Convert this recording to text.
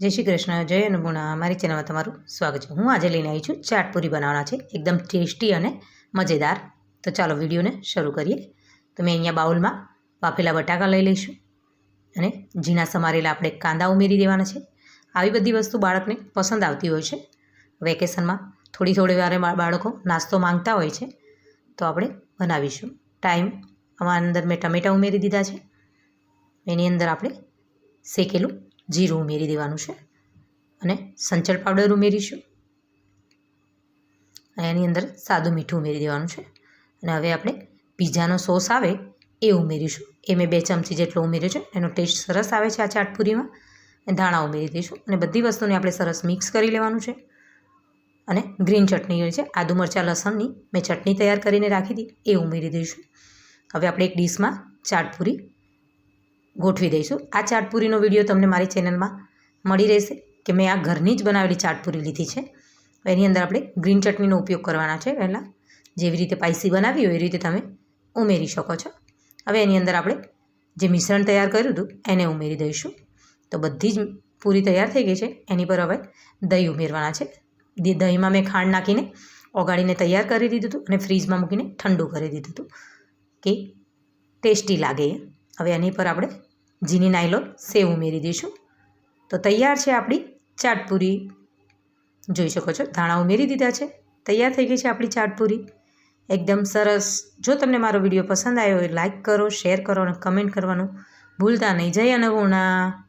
જય શ્રી કૃષ્ણ, જય અન્નપૂર્ણા મારી ચેનલમાં તમારું સ્વાગત છે. હું આજે લઈને આવી છું ચાટપુરી બનાવવાના છે. એકદમ ટેસ્ટી અને મજેદાર. તો ચાલો વિડીયોને શરૂ કરીએ. તો મેં અહીંયા બાઉલમાં બાફેલા બટાકા લઈ લઈશું અને ઝીણા સમારેલા આપણે કાંદા ઉમેરી દેવાના છે. આવી બધી વસ્તુ બાળકને પસંદ આવતી હોય છે. વેકેશનમાં થોડી થોડી વારે બાળકો નાસ્તો માંગતા હોય છે. તો આપણે બનાવીશું. ટાઈમ આમાં અંદર મેં ટમેટાં ઉમેરી દીધા છે. એની અંદર આપણે શેકેલું જીરું ઉમેરી દેવાનું છે અને સંચળ પાવડર ઉમેરીશું. અને એની અંદર સાદું મીઠું ઉમેરી દેવાનું છે. અને હવે આપણે પીઝાનો સોસ આવે એ ઉમેરીશું. એ મેં બે ચમચી જેટલો ઉમેર્યો છે. એનો ટેસ્ટ સરસ આવે છે આ ચાટપુરીમાં. અને ધાણા ઉમેરી દઈશું. અને બધી વસ્તુને આપણે સરસ મિક્સ કરી લેવાનું છે. અને ગ્રીન ચટણી છે, આદુ મરચાં, લસણની મેં ચટણી તૈયાર કરીને રાખી હતી એ ઉમેરી દઈશું. હવે આપણે એક ડીશમાં ચાટપુરી ગોઠવી દઈશું. આ ચાટપુરીનો વીડિયો તમને મારી ચેનલમાં મળી રહેશે કે મેં આ ઘરની જ બનાવેલી ચાટપુરી લીધી છે. એની અંદર આપણે ગ્રીન ચટણીનો ઉપયોગ કરવાના છે. પહેલાં જેવી રીતે પાઇસી બનાવી હોય એ રીતે તમે ઉમેરી શકો છો. હવે એની અંદર આપણે જે મિશ્રણ તૈયાર કર્યું હતું એને ઉમેરી દઈશું. તો બધી જ પૂરી તૈયાર થઈ ગઈ છે. એની પર હવે દહીં ઉમેરવાના છે. દહીંમાં મેં ખાંડ નાખીને ઓગાળીને તૈયાર કરી દીધું હતું અને ફ્રીજમાં મૂકીને ઠંડુ કરી દીધું હતું. કે ટેસ્ટી લાગે એ. હવે એની પર આપણે ઝીની નાયલોન સેવ ઉમેરી દઈશું. તો તૈયાર છે આપણી ચાટપુરી. જોઈ શકો છો, ધાણા ઉમેરી દીધા છે. તૈયાર થઈ ગઈ છે આપણી ચાટપુરી. એકદમ સરસ. જો તમને મારો વીડિયો પસંદ આવ્યો હોય લાઇક કરો શેર કરો અને કમેન્ટ કરવાનું ભૂલતા નહીં. જય અન્નપૂર્ણા